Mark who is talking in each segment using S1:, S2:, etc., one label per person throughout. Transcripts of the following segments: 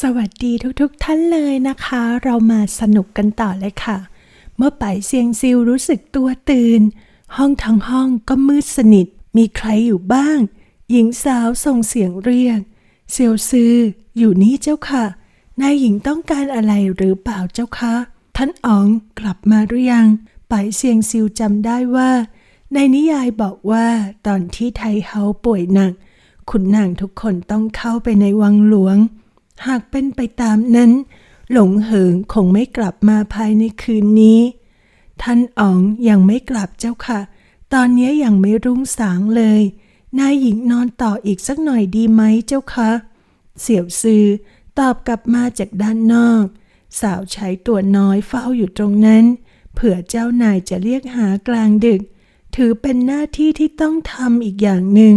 S1: สวัสดีทุกๆทท่านเลยนะคะ เรามาสนุกกันต่อเลยค่ะ เมื่อไปเซียงซิวรู้สึกตัวตื่น ห้องทั้งห้องก็มืดสนิท มีใครอยู่บ้าง หญิงสาวส่งเสียงเรียก เซียวซืออยู่นี่เจ้าค่ะ นายหญิงต้องการอะไรหรือเปล่าเจ้าคะ ท่านอ๋องกลับมาหรือยัง ไปเซียงซิวจำได้ว่า ในนิยายบอกว่าตอนที่ไทเฮาป่วยหนัก ขุนนางทุกคนต้องเข้าไปในวังหลวง หากเป็นไปตามนั้น หลงเหิงคงไม่กลับมาภายในคืนนี้ ท่านอ๋องยังไม่กลับเจ้าค่ะ ตอนนี้ยังไม่รุ่งสางเลย นายหญิงนอนต่ออีกสักหน่อยดีไหมเจ้าคะเสี่ยวซือตอบกลับมาจากด้านนอก สาวใช้ตัวน้อยเฝ้าอยู่ตรงนั้น เผื่อเจ้านายจะเรียกหากลางดึก ถือเป็นหน้าที่ที่ต้องทำอีกอย่างหนึ่ง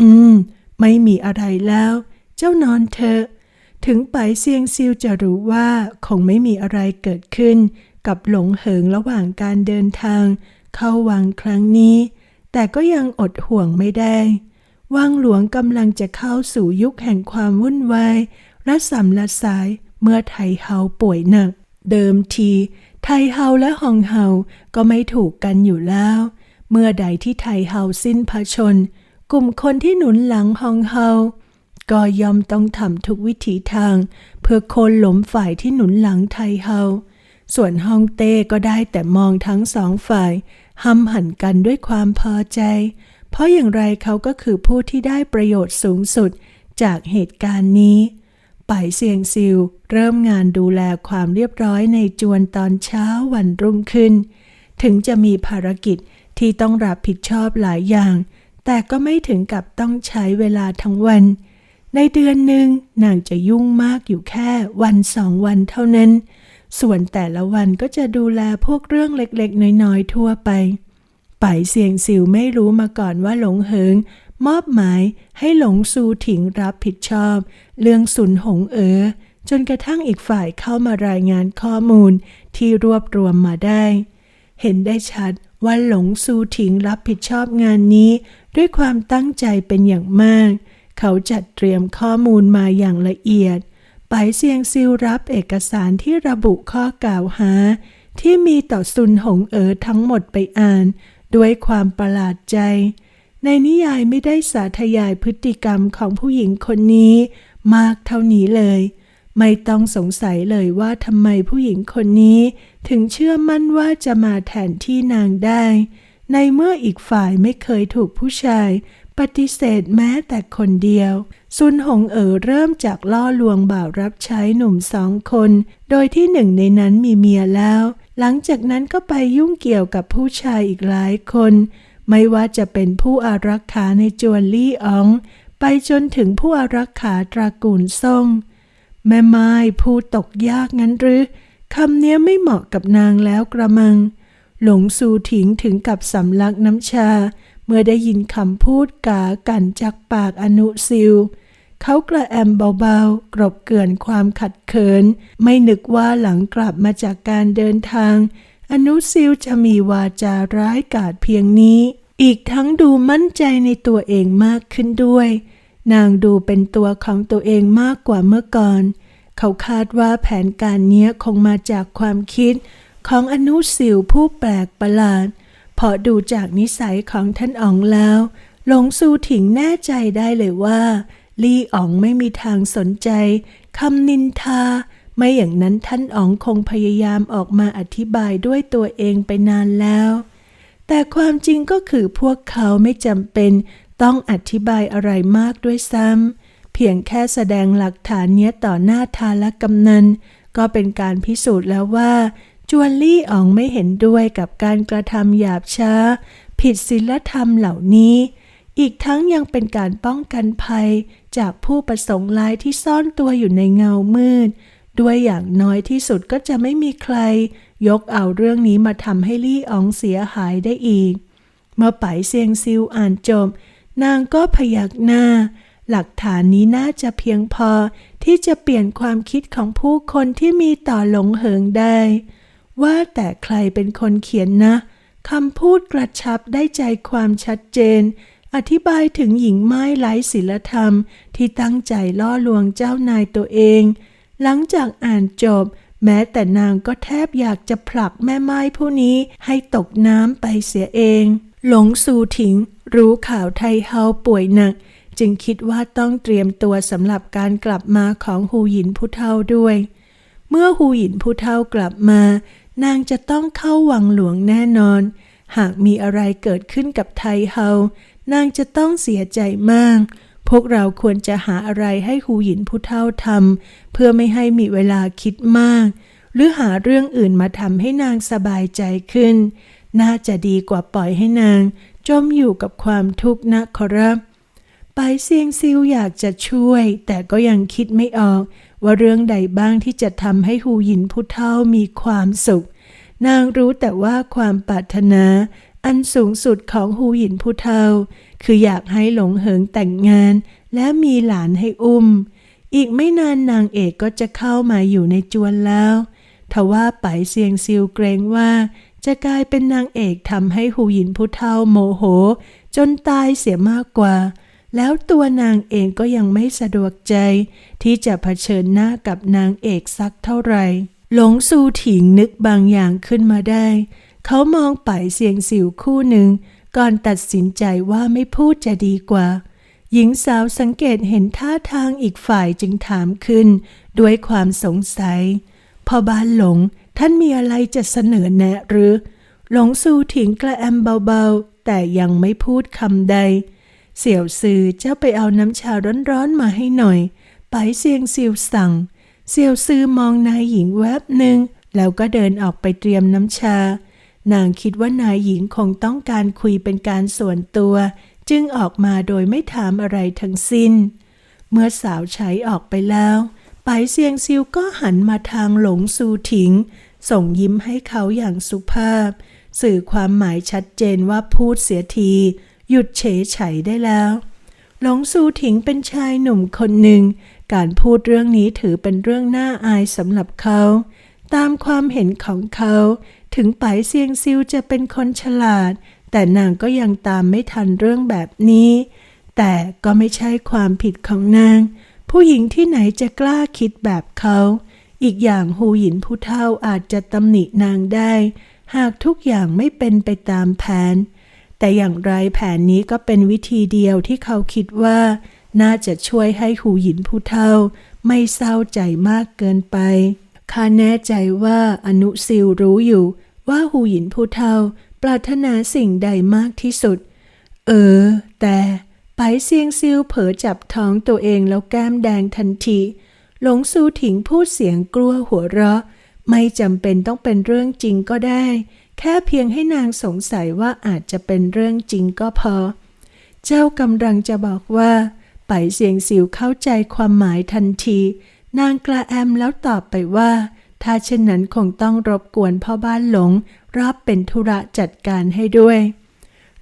S1: อืม ไม่มีอะไรแล้ว เจ้านอนเถอะ ถึงไปเซียงซิวจะรู้ว่าคงไม่มีอะไรเกิดขึ้น กับหลงเหิงระหว่างการเดินทาง เข้าวังครั้งนี้ แต่ก็ยังอดห่วงไม่ได้ วังหลวงกำลังจะเข้าสู่ยุคแห่งความวุ่นวายระสำระสายเมื่อไทเฮาป่วยหนัก เดิมที ไทเฮาและฮองเฮาก็ไม่ถูกกันอยู่แล้ว เมื่อใดที่ไทเฮาสิ้นพระชน กลุ่มคนที่หนุนหลังฮองเฮา ก็ย่อมต้องทำทุกวิถีทาง เพื่อโค่นหลมฝ่ายที่หนุนหลังไทเฮา ส่วนฮองเต้ก็ได้แต่มองทั้งสองฝ่ายห้ำหันกันด้วยความพอใจ เพราะอย่างไรเขาก็คือผู้ที่ได้ประโยชน์สูงสุดจากเหตุการณ์นี้ไปเซียงซิวเริ่มงานดูแลความเรียบร้อยในจวนตอนเช้าวันรุ่งขึ้น ถึงจะมีภารกิจที่ต้องรับผิดชอบหลายอย่าง แต่ก็ไม่ถึงกับต้องใช้เวลาทั้งวัน ในเดือนหนึ่งนางจะยุ่งมากอยู่แค่วันสองวันเท่านั้น ส่วนแต่ละวันก็จะดูแลพวกเรื่องเล็กๆ น้อยๆ ทั่วไป ไปเสียงสิวไม่รู้มาก่อนว่าหลงเหิง มอบหมายให้หลงซูถิงรับผิดชอบ เรื่องสุนหงเอ๋อจนกระทั่งอีกฝ่ายเข้ามารายงานข้อมูลที่รวบรวมมาได้ เห็นได้ชัดว่าหลงซูถิงรับผิดชอบงานนี้ ด้วยความตั้งใจเป็นอย่างมากเเขาจัดเตรียมข้อมูลมาอย่างละเอียด ไปเซียงซิลรับเอกสารที่ระบุข้อกล่าวหา ที่มีต่อซุนหงเอ๋อทั้งหมดไปอ่าน ด้วยความประหลาดใจ ในนิยายไม่ได้สาธยายพฤติกรรมของผู้หญิงคนนี้มากเท่านี้เลย ไม่ต้องสงสัยเลยว่าทำไมผู้หญิงคนนี้ ถึงเชื่อมั่นว่าจะมาแทนที่นางได้ ในเมื่ออีกฝ่ายไม่เคยถูกผู้ชาย ปฏิเสธแม้แต่คนเดียว ซุนหงเอ๋อเริ่มจากล่อลวงบ่าวรับใช้หนุ่มสองคน โดยที่หนึ่งในนั้นมีเมียแล้ว หลังจากนั้นก็ไปยุ่งเกี่ยวกับผู้ชายอีกหลายคน ไม่ว่าจะเป็นผู้อารักขาในจวนลี่ออง ไปจนถึงผู้อารักขาตระกูลซ่ง แม่ไม้พูดตกยากงั้นหรือคำเนี้ยไม่เหมาะกับนางแล้วกระมัง หลงสูถิงถึงกับสำลักน้ำชา เมื่อได้ยินคำพูดกากันจากปากอนุซิล เขากระแอมเบาๆ กรบเกลื่อนความขัดเขิน ไม่นึกว่าหลังกลับมาจากการเดินทาง อนุซิลจะมีวาจาร้ายกาจเพียงนี้ อีกทั้งดูมั่นใจในตัวเองมากขึ้นด้วย นางดูเป็นตัวของตัวเองมากกว่าเมื่อก่อน เขาคาดว่าแผนการเนี้ยคงมาจากความคิดของอนุสิวผู้แปลกประหลาดเพราะดูจากนิสัยของท่านอ๋องแล้ว หลงซูถิงแน่ใจได้เลยว่า ลี่อ๋องไม่มีทางสนใจคำนินทา ไม่อย่างนั้นท่านอ๋องคงพยายามออกมาอธิบายด้วยตัวเองไปนานแล้ว แต่ความจริงก็คือพวกเขาไม่จำเป็นต้องอธิบายอะไรมากด้วยซ้ำเพียงแค่แสดงหลักฐานเนี้ยต่อหน้าทาและกำนันก็เป็นการพิสูจน์แล้วว่า วนลี่อ๋องไม่เห็นด้วยกับการกระทำหยาบช้า ผิดศีลธรรมเหล่านี้ อีกทั้งยังเป็นการป้องกันภัย จากผู้ประสงค์ร้ายที่ซ่อนตัวอยู่ในเงามืด ด้วยอย่างน้อยที่สุดก็จะไม่มีใคร ยกเอาเรื่องนี้มาทำให้ลี่อ๋องเสียหายได้อีก เมื่อไปเซียงซิวอ่านจบ นางก็พยักหน้าหลักฐานนี้น่าจะเพียงพอที่จะเปลี่ยนความคิดของผู้คนที่มีต่อหลงเหิงได้ ว่าแต่ใครเป็นคนเขียนนะคำพูดกระชับได้ใจความชัดเจน อธิบายถึงหญิงไม้ไร้ศีลธรรม ที่ตั้งใจล่อลวงเจ้านายตัวเอง หลังจากอ่านจบ แม้แต่นางก็แทบอยากจะผลักแม่ไม้ผู้นี้ให้ตกน้ำไปเสียเอง หลงซูถิง รู้ข่าวไทเฮาป่วยหนัก จึงคิดว่าต้องเตรียมตัวสำหรับการกลับมาของหูหยินผู้เฒ่าด้วย เมื่อหูหยินผู้เฒ่ากลับมา นางจะต้องเข้าวังหลวงแน่นอน หากมีอะไรเกิดขึ้นกับไทเฮานางจะต้องเสียใจมาก พวกเราควรจะหาอะไรให้หูหยินผู้เฒ่าทำเพื่อไม่ให้มีเวลาคิดมาก หรือหาเรื่องอื่นมาทำให้นางสบายใจขึ้น น่าจะดีกว่าปล่อยให้นาง จมอยู่กับความทุกข์นะขอรับ ไปเซียงซิวอยากจะช่วย แต่ก็ยังคิดไม่ออก ว่าเรื่องใดบ้างที่จะทำให้หูหยินผู้เฒ่ามีความสุข นางรู้แต่ว่าความปรารถนา อันสูงสุดของหูหยินผู้เฒ่า คืออยากให้หลงเหิงแต่งงาน และมีหลานให้อุ้ม อีกไม่นานนางเอกก็จะเข้ามาอยู่ในจวนแล้วทว่าไปเซียงซิวเกรงว่า จะกลายเป็นนางเอกทำให้หูหยินผู้เฒ่าโมโห จนตายเสียมากกว่า แล้วตัวนางเองก็ยังไม่สะดวกใจ ที่จะเผชิญหน้ากับนางเอกสักเท่าไหร่ หลงซูถิงนึกบางอย่างขึ้นมาได้ เขามองไปเสียงสิวคู่หนึ่ง ก่อนตัดสินใจว่าไม่พูดจะดีกว่า หญิงสาวสังเกตเห็นท่าทางอีกฝ่ายจึงถามขึ้น ด้วยความสงสัย พอบ้านหลงท่านมีอะไรจะเสนอแนะหรือ หลงซูถิงกระแอมเบาๆ แต่ยังไม่พูดคำใด เสี่ยวซือเจ้าไปเอาน้ำชาร้อนๆมาให้หน่อย ไปเซียงซิวสั่ง เสี่ยวซือมองนายหญิงแวบหนึ่งแล้วก็เดินออกไปเตรียมน้ำชา นางคิดว่านายหญิงคงต้องการคุยเป็นการส่วนตัว จึงออกมาโดยไม่ถามอะไรทั้งสิ้น เมื่อสาวใช้ออกไปแล้วไปเซียงซิวก็หันมาทางหลงซูถิง ส่งยิ้มให้เขาอย่างสุภาพ สื่อความหมายชัดเจนว่าพูดเสียที หยุดเฉยไฉได้แล้ว หลงซูถิงเป็นชายหนุ่มคนหนึ่ง การพูดเรื่องนี้ถือเป็นเรื่องน่าอายสำหรับเขา ตามความเห็นของเขา ถึงไปเซียงซิวจะเป็นคนฉลาด แต่นางก็ยังตามไม่ทันเรื่องแบบนี้ แต่ก็ไม่ใช่ความผิดของนาง ผู้หญิงที่ไหนจะกล้าคิดแบบเขา อีกอย่างหูหยินผู้เฒ่าอาจจะตำหนินางได้ หากทุกอย่างไม่เป็นไปตามแผน แต่อย่างไรแผนนี้ก็เป็นวิธีเดียวที่เขาคิดว่า น่าจะช่วยให้หูหยินผู้เฒ่า ไม่เศร้าใจมากเกินไปข้าแน่ใจว่าอนุซิลรู้อยู่ ว่าหูหยินผู้เฒ่า ปรารถนาสิ่งใดมากที่สุด เออ แต่ไปเซียงซิวเผลอจับท้องตัวเองแล้วแก้มแดงทันที หลงซูถิงพูดเสียงกลัวหัวเราะ ไม่จำเป็นต้องเป็นเรื่องจริงก็ได้ แค่เพียงให้นางสงสัยว่าอาจจะเป็นเรื่องจริงก็พอ เจ้ากำลังจะบอกว่า ไปเสียงสิวเข้าใจความหมายทันที นางกระแอมแล้วตอบไปว่า ถ้าเช่นนั้นคงต้องรบกวนพ่อบ้านหลง รับเป็นธุระจัดการให้ด้วย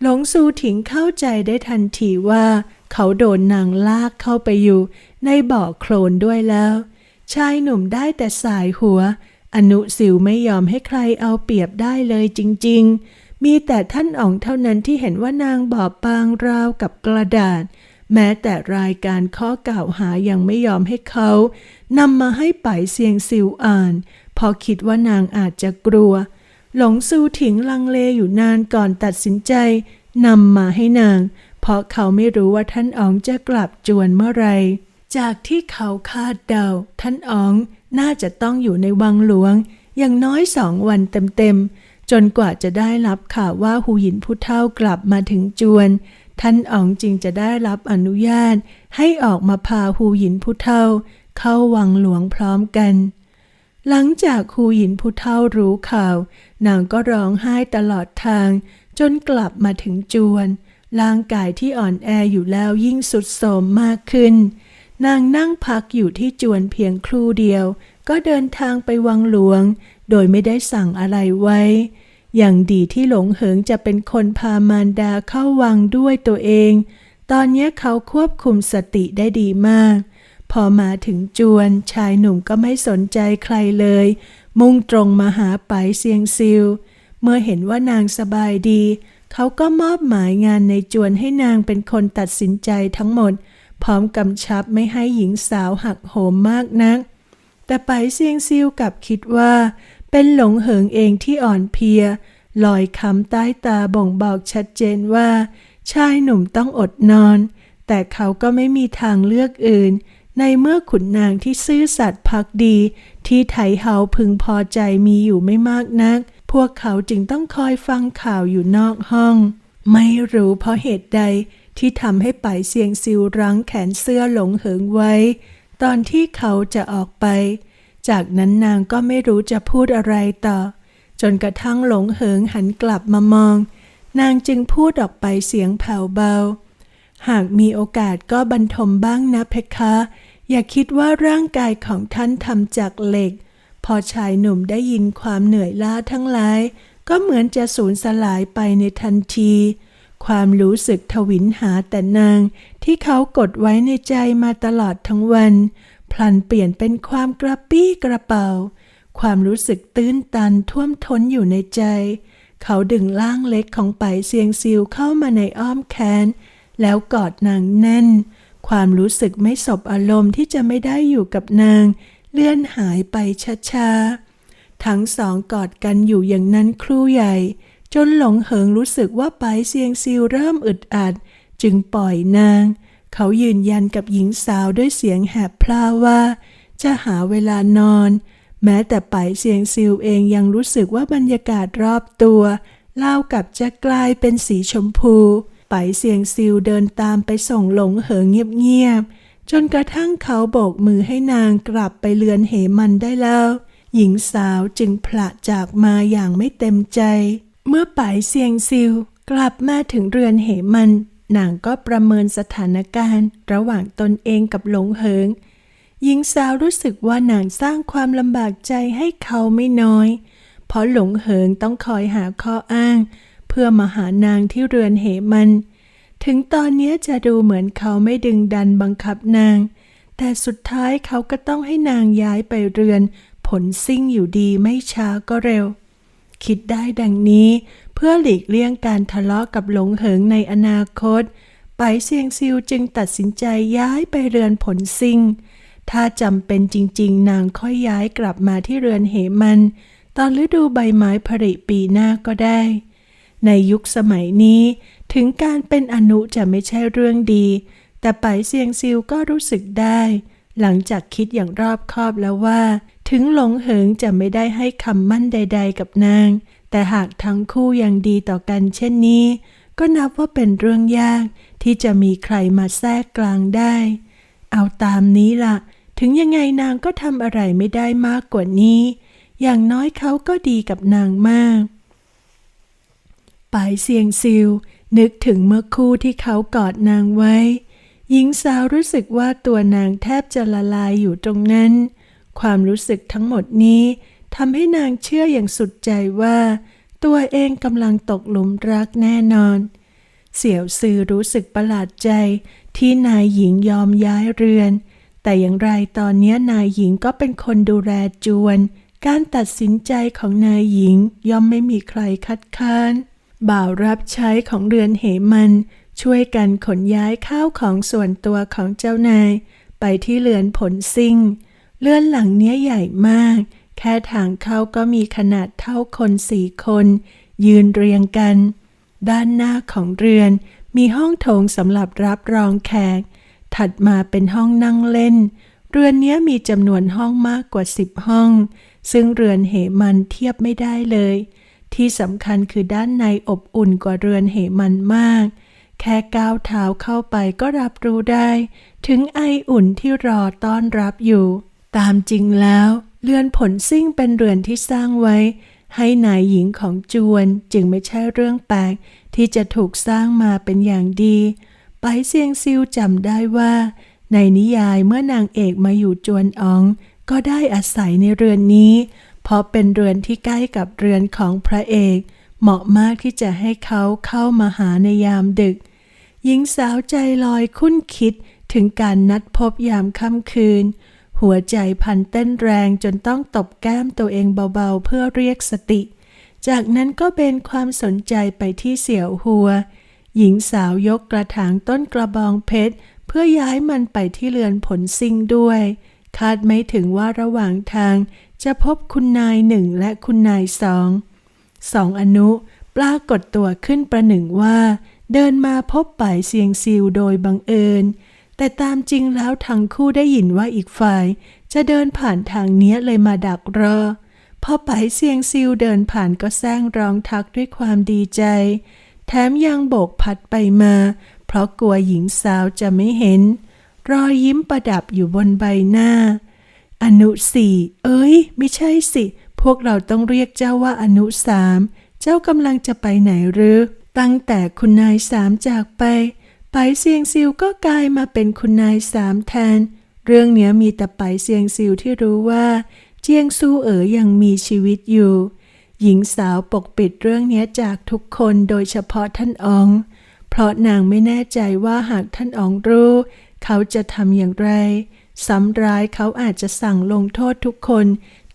S1: หลงซูถิงเข้าใจได้ทันทีว่า เขาโดนนางลากเข้าไปอยู่ ในบ่อโคลนด้วยแล้ว ชายหนุ่มได้แต่สายหัว อนุสิวไม่ยอมให้ใครเอาเปรียบได้เลยจริง ๆ มีแต่ท่านอ๋องเท่านั้นที่เห็นว่านางบอบบางราวกับกระดาษ แม้แต่รายการข้อกล่าวหายังไม่ยอมให้เขานำมาให้ไปเสียงซิวอ่านเพอคิดว่านางอาจจะกลัว หลงซูถิงลังเลอยู่นานก่อนตัดสินใจนำมาให้นาง เพราะเขาไม่รู้ว่าท่านอ๋องจะกลับจวนเมื่อไร จากที่เขาคาดเดา ท่านอ๋อง น่าจะต้องอยู่ในวังหลวง อย่างน้อยสองวันเต็มๆ จนกว่าจะได้รับข่าวว่าหูหยินผู้เฒ่ากลับมาถึงจวน ท่านอ๋องจึงจะได้รับอนุญาต ให้ออกมาพาหูหยินผู้เฒ่า เข้าวังหลวงพร้อมกัน หลังจากครูหยินผู้เฒ่ารู้ข่าว นางก็ร้องไห้ตลอดทาง จนกลับมาถึงจวน ร่างกายที่อ่อนแออยู่แล้วยิ่งสุดโทรมมากขึ้น นางนั่งพักอยู่ที่จวนเพียงครู่เดียว ก็เดินทางไปวังหลวง โดยไม่ได้สั่งอะไรไว้ อย่างดีที่หลงเหิงจะเป็นคนพามารดาเข้าวังด้วยตัวเอง ตอนนี้เขาควบคุมสติได้ดีมาก พอมาถึงจวนชายหนุ่มก็ไม่สนใจใครเลย มุ่งตรงมาหาไปเซียงซิว เมื่อเห็นว่านางสบายดี เขาก็มอบหมายงานในจวนให้นางเป็นคนตัดสินใจทั้งหมด พร้อมกำชับไม่ให้หญิงสาวหักโหมมากนัก แต่ไปเซียงซิวกับคิดว่า เป็นหลงเหิงเองที่อ่อนเพลียลอยคำใต้ตาบ่งบอกชัดเจนว่า ชายหนุ่มต้องอดนอน แต่เขาก็ไม่มีทางเลือกอื่น ในเมื่อขุนนางที่ซื่อสัตย์พักดี ที่ไถเฮาพึงพอใจมีอยู่ไม่มากนัก พวกเขาจึงต้องคอยฟังข่าวอยู่นอกห้อง ไม่รู้เพราะเหตุใด ที่ทำให้ไปเสียงซิวรั้งแขนเสื้อหลงเหิงไว้ ตอนที่เขาจะออกไป จากนั้นนางก็ไม่รู้จะพูดอะไรต่อ จนกระทั่งหลงเหิงหันกลับมามอง นางจึงพูดออกไปเสียงแผ่วเบา หากมีโอกาสก็บรรทมบ้างนะเพคะ อย่าคิดว่าร่างกายของท่านทำจากเหล็ก พอชายหนุ่มได้ยินความเหนื่อยล้าทั้งหลาย ก็เหมือนจะสูญสลายไปในทันที ความรู้สึกทวินหาแต่นางที่เขากดไว้ในใจมาตลอดทั้งวัน พลันเปลี่ยนเป็นความกระปี้กระเป๋า ความรู้สึกตื้นตันท่วมท้นอยู่ในใจ เขาดึงล่างเล็กของไปเซียงซิวเข้ามาในอ้อมแขน แล้วกอดนางแน่น ความรู้สึกไม่สบอารมณ์ที่จะไม่ได้อยู่กับนาง เลื่อนหายไปช้าๆทั้งสองกอดกันอยู่อย่างนั้นครู่ใหญ่ จนหลงเหิงรู้สึกว่าไปเซียงซิวเริ่มอึดอัด จึงปล่อยนาง เขายืนยันกับหญิงสาวด้วยเสียงแหบพลาว่า จะหาเวลานอน แม้แต่ไปเสียงซิวเองยังรู้สึกว่าบรรยากาศรอบตัวเล่ากับจะกลายเป็นสีชมพู ไปเสียงซิวเดินตามไปส่งหลงเหิงเงียบๆ จนกระทั่งเขาโบกมือให้นางกลับไปเรือนเหมันได้แล้ว หญิงสาวจึงผละจากมาอย่างไม่เต็มใจ เมื่อไปเสียงซิวกลับมาถึงเรือนเหมันนางก็ประเมินสถานการณ์ ระหว่างตนเองกับหลงเหิง หญิงสาวรู้สึกว่านางสร้างความลำบากใจให้เขาไม่น้อย เพราะหลงเหิงต้องคอยหาข้ออ้าง เพื่อมาหานางที่เรือนเหมัน ถึงตอนนี้จะดูเหมือนเขาไม่ดึงดันบังคับนาง แต่สุดท้ายเขาก็ต้องให้นางย้ายไปเรือน ผลซิ่งอยู่ดีไม่ช้าก็เร็ว คิดได้ดังนี้ เพื่อหลีกเลี่ยงการทะเลาะกับหลงเหิงในอนาคต ไปเซียงซิวจึงตัดสินใจย้ายไปเรือนผลซิงถ้าจำเป็นจริง ๆ นางค่อยย้ายกลับมาที่เรือนเหมัน ตอนฤดูใบไม้ผลิปีหน้าก็ได้ ในยุคสมัยนี้ ถึงการเป็นอนุจะไม่ใช่เรื่องดี แต่ไปเซียงซิวก็รู้สึกได้ หลังจากคิดอย่างรอบคอบแล้วว่า ถึงหลงเหิงจะไม่ได้ให้คำมั่นใด ๆ กับนาง แต่หากทั้งคู่ยังดีต่อกันเช่นนี้ ก็นับว่าเป็นเรื่องยากที่จะมีใครมาแทรกกลางได้ เอาตามนี้ล่ะ ถึงยังไงนางก็ทำอะไรไม่ได้มากกว่านี้ อย่างน้อยเขาก็ดีกับนางมากปายเซียงซิว นึกถึงเมื่อคู่ที่เขากอดนางไว้ หญิงสาวรู้สึกว่าตัวนางแทบจะละลายอยู่ตรงนั้น ความรู้สึกทั้งหมดนี้ทำให้นางเชื่ออย่างสุดใจว่า ตัวเองกำลังตกหลุมรักแน่นอน เสี่ยวซือรู้สึกประหลาดใจที่นายหญิงยอมย้ายเรือน แต่อย่างไรตอนนี้นายหญิงก็เป็นคนดูแลจวน การตัดสินใจของนายหญิงย่อมไม่มีใครคัดค้านบ่าวรับใช้ของเรือนเหมัน ช่วยกันขนย้ายข้าวของส่วนตัวของเจ้านาย ไปที่เรือนผลซิ่ง เรือนหลังเนี้ยใหญ่มาก แค่ทางเข้าก็มีขนาดเท่าคนสี่คน ยืนเรียงกัน ด้านหน้าของเรือน มีห้องโถงสำหรับรับรองแขก ถัดมาเป็นห้องนั่งเล่น เรือนเนี้ยมีจำนวนห้องมากกว่าสิบห้อง ซึ่งเรือนเหมันเทียบไม่ได้เลย ที่สำคัญคือด้านในอบอุ่นกว่าเรือนเหมันมากแค่ก้าวเท้าเข้าไปก็รับรู้ได้ ถึงไออุ่นที่รอต้อนรับอยู่ ตามจริงแล้วเรือนผลซิ่งเป็นเรือนที่สร้างไว้ ให้นายหญิงของจวนจึงไม่ใช่เรื่องแปลกที่จะถูกสร้างมาเป็นอย่างดี ไปเซียงซิวจำได้ว่า ในนิยายเมื่อนางเอกมาอยู่จวนออง ก็ได้อาศัยในเรือนนี้ เพราะเป็นเรือนที่ใกล้กับเรือนของพระเอก เหมาะมากที่จะให้เขาเข้ามาหาในยามดึก หญิงสาวใจลอยคุ้นคิดถึงการนัดพบยามค่ำคืน หัวใจพันเต้นแรงจนต้องตบแก้มตัวเองเบาๆ เพื่อเรียกสติ จากนั้นก็เบนความสนใจไปที่เสี่ยวหัว หญิงสาวยกกระถางต้นกระบองเพชร เพื่อย้ายมันไปที่เรือนผลซิงด้วย คาดไม่ถึงว่าระหว่างทางจะพบคุณนายหนึ่งและคุณนายสองสองอนุปรากฏตัวขึ้นประหนึ่งว่า เดินมาพบป่ายเซียงซิวโดยบังเอิญ แต่ตามจริงแล้วทั้งคู่ได้ยินว่าอีกฝ่าย จะเดินผ่านทางเนี้ยเลยมาดักรอพอป่ายเซียงซิวเดินผ่านก็แซงร้องทักด้วยความดีใจ แถมยังโบกพัดไปมา เพราะกลัวหญิงสาวจะไม่เห็น รอยยิ้มประดับอยู่บนใบหน้า อนุสี่เอ้ย ไม่ใช่สิ พวกเราต้องเรียกเจ้าว่าอนุสาม เจ้ากำลังจะไปไหนหรือ ตั้งแต่คุณนายสามจากไป ไปเซียงซิวก็กลายมาเป็นคุณนายสามแทน เรื่องเนี้ยมีแต่ไปเซียงซิวที่รู้ว่า เจียงซูเอ๋อยังมีชีวิตอยู่ หญิงสาวปกปิดเรื่องเนี้ยจากทุกคนโดยเฉพาะท่านออง เพราะนางไม่แน่ใจว่าหากท่านอองรู้ เขาจะทำอย่างไรซ้ำร้ายเขาอาจจะสั่งลงโทษทุกคน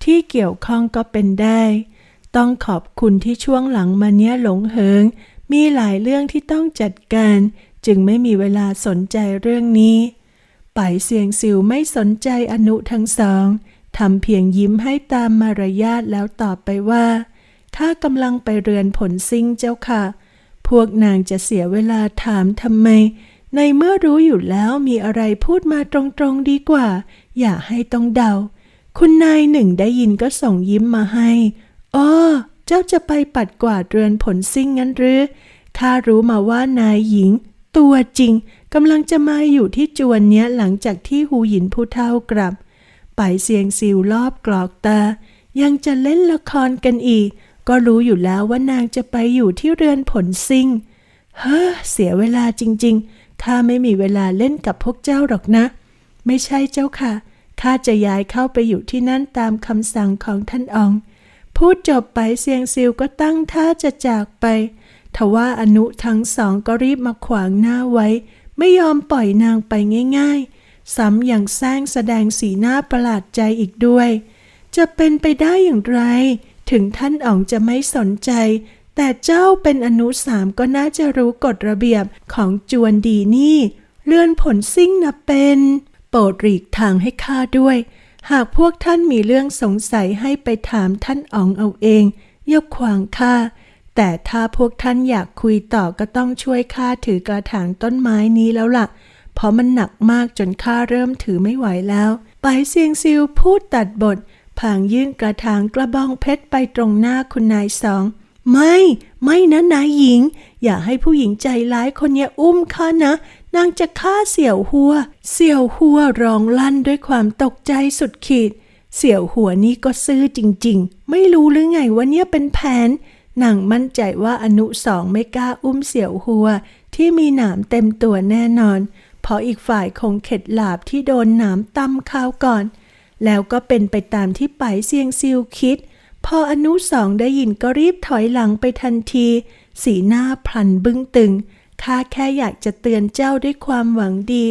S1: ที่เกี่ยวข้องก็เป็นได้ ต้องขอบคุณที่ช่วงหลังมาเนี้ยหลงเหิง มีหลายเรื่องที่ต้องจัดการ จึงไม่มีเวลาสนใจเรื่องนี้ไปเสียงสิวไม่สนใจอนุทั้งสองทำเพียงยิ้มให้ตามมารยาทแล้วตอบไปว่าข้ากำลังไปเรือนผลซิ่งเจ้าค่ะ พวกนางจะเสียเวลาถามทำไม ในเมื่อรู้อยู่แล้วมีอะไรพูดมาตรงๆดีกว่า อย่าให้ต้องเดา คุณนายหนึ่งได้ยินก็ส่งยิ้มมาให้อ้อเจ้าจะไปปัดกวาดเรือนผลซิ่งงั้นหรือข้ารู้มาว่านายหญิง ตัวจริงกำลังจะมาอยู่ที่จวนเนี้ยหลังจากที่หูหยินผู้เท่ากลับไปเสียงซิวรอบกรอกตา ยังจะเล่นละครกันอีก ก็รู้อยู่แล้วว่านางจะไปอยู่ที่เรือนผลซิ่ง เฮ้อเสียเวลาจริงๆข้าไม่มีเวลาเล่นกับพวกเจ้าหรอกนะ ไม่ใช่เจ้าค่ะข้าจะย้ายเข้าไปอยู่ที่นั่นตามคำสั่งของท่านออง พูดจบไปเซียงซิวก็ตั้งท่าจะจากไป ทว่าอนุทั้งสองก็รีบมาขวางหน้าไว้ ไม่ยอมปล่อยนางไปง่ายๆ ซ้ำยังแซงแสดงสีหน้าประหลาดใจอีกด้วย จะเป็นไปได้อย่างไร ถึงท่านอ๋องจะไม่สนใจ แต่เจ้าเป็นอนุสามก็น่าจะรู้กฎระเบียบของจวนดีนี่ เลื่อนผลซิ่งนะเป็น โปรดหลีกทางให้ข้าด้วย หากพวกท่านมีเรื่องสงสัยให้ไปถามท่านอ๋องเอาเองอยกขวางข้า แต่ถ้าพวกท่านอยากคุยต่อก็ต้องช่วยข้าถือกระถางต้นไม้นี้แล้วล่ะ เพราะมันหนักมากจนข้าเริ่มถือไม่ไหวแล้ว ไปเซียงซิวพูดตัดบทผางยื่นกระถางกระบองเพชรไปตรงหน้าคุณนายสอง ไม่ ไม่นะนายหญิง อย่าให้ผู้หญิงใจร้ายคนนี้อุ้มข้านะ นางจะฆ่าเสี่ยวหัว เสี่ยวหัวร้องลั่นด้วยความตกใจสุดขีด เสี่ยวหัวนี่ก็ซื่อจริง ๆ ไม่รู้หรือไงว่าเนี่ยเป็นแผน นางมั่นใจว่าอนุสองไม่กล้าอุ้มเสี่ยวหัว ที่มีหนามเต็มตัวแน่นอน เพราะอีกฝ่ายคงเข็ดหลาบที่โดนหนามตำข้าวก่อน แล้วก็เป็นไปตามที่ไปเซียงซิวคิด พออนุสองได้ยินก็รีบถอยหลังไปทันที สีหน้าพลันบึ้งตึงข้าแค่อยากจะเตือนเจ้าด้วยความหวังดี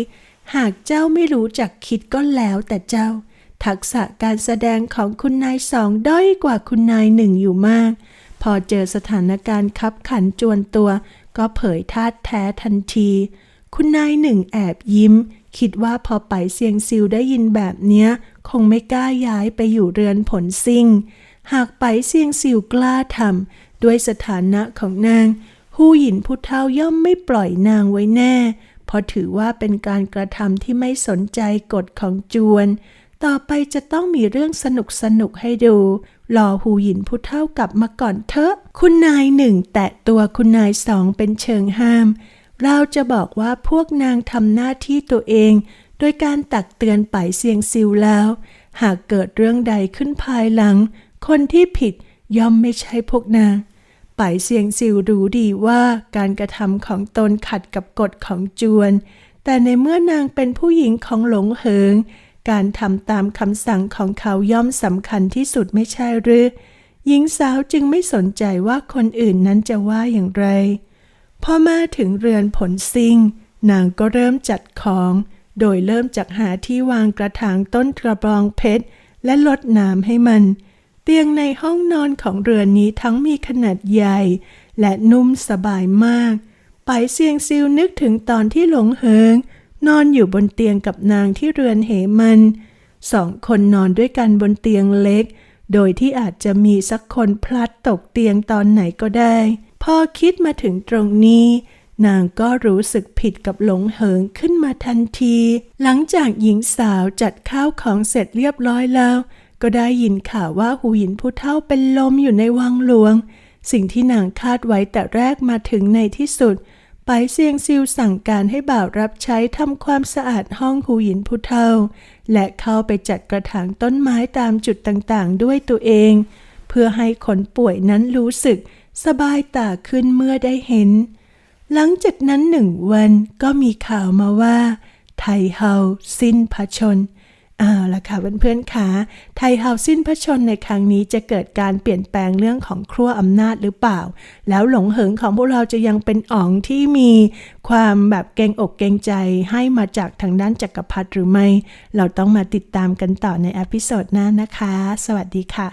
S1: หากเจ้าไม่รู้จักคิดก็แล้วแต่เจ้า ทักษะการแสดงของคุณนายสองด้อยกว่าคุณนายหนึ่งอยู่มาก อเจอสถานการณ์คับขันจวนตัว ก็เผยท่าแท้ทันที คุณนายหนึ่งแอบยิ้ม คิดว่าพอไปเซียงซิวได้ยินแบบเนี้ย คงไม่กล้าย้ายไปอยู่เรือนผลซิ่ง หากไปเซียงซิวกล้าทำด้วยสถานะของนางหูหยินผู้เฒ่าย่อมไม่ปล่อยนางไว้แน่ เพราะถือว่าเป็นการกระทำที่ไม่สนใจกฎของจวน ต่อไปจะต้องมีเรื่องสนุกสนุกให้ดู รอหูหยินผู้เฒ่ากลับมาก่อนเถอะ คุณนายหนึ่งแตะตัวคุณนายสองเป็นเชิงห้าม เราจะบอกว่าพวกนางทำหน้าที่ตัวเอง โดยการตักเตือนไปเซียงซิวแล้ว หากเกิดเรื่องใดขึ้นภายหลัง คนที่ผิดย่อมไม่ใช่พวกนางไปเซียงซิวรู้ดีว่าการกระทำของตนขัดกับกฎของจวน แต่ในเมื่อนางเป็นผู้หญิงของหลงเหิง การทำตามคำสั่งของเขาย่อมสำคัญที่สุดไม่ใช่หรือ หญิงสาวจึงไม่สนใจว่าคนอื่นนั้นจะว่าอย่างไร พอมาถึงเรือนผลซิ่ง นางก็เริ่มจัดของ โดยเริ่มจากหาที่วางกระถางต้นกระบองเพชร และลดน้ำให้มัน เตียงในห้องนอนของเรือนนี้ทั้งมีขนาดใหญ่ และนุ่มสบายมาก ไปเซียงซิวนึกถึงตอนที่หลงเหิง นอนอยู่บนเตียงกับนางที่เรือนเหมันสองคนนอนด้วยกันบนเตียงเล็ก โดยที่อาจจะมีสักคนพลัดตกเตียงตอนไหนก็ได้ พอคิดมาถึงตรงนี้ นางก็รู้สึกผิดกับหลงเหิงขึ้นมาทันที หลังจากหญิงสาวจัดข้าวของเสร็จเรียบร้อยแล้ว ก็ได้ยินข่าวว่าหูหินผู้เฒ่าเป็นลมอยู่ในวังหลวง สิ่งที่นางคาดไว้แต่แรกมาถึงในที่สุด ไปเซียงซิวสั่งการให้บ่าวรับใช้ทำความสะอาดห้องหูหยินผู้เฒ่า และเข้าไปจัดกระถางต้นไม้ตามจุดต่างๆ ด้วยตัวเอง เพื่อให้คนป่วยนั้นรู้สึกสบายตาขึ้นเมื่อได้เห็น หลังจากนั้นหนึ่งวันก็มีข่าวมาว่า ไทเฮาสิ้นพระชน เอาละค่ะเพื่อนๆคะไทยเฮาสิ้นพระชนในครั้งนี้จะเกิดการเปลี่ยนแปลงเรื่องของครัวอำนาจหรือเปล่า แล้วหลงเหิงของพวกเราจะยังเป็นอ๋องที่มีความแบบเกรงอกเกรงใจให้มาจากทางด้านจักรพรรดิหรือไม่ เราต้องมาติดตามกันต่อในอพิโซดหน้านะคะ สวัสดีค่ะ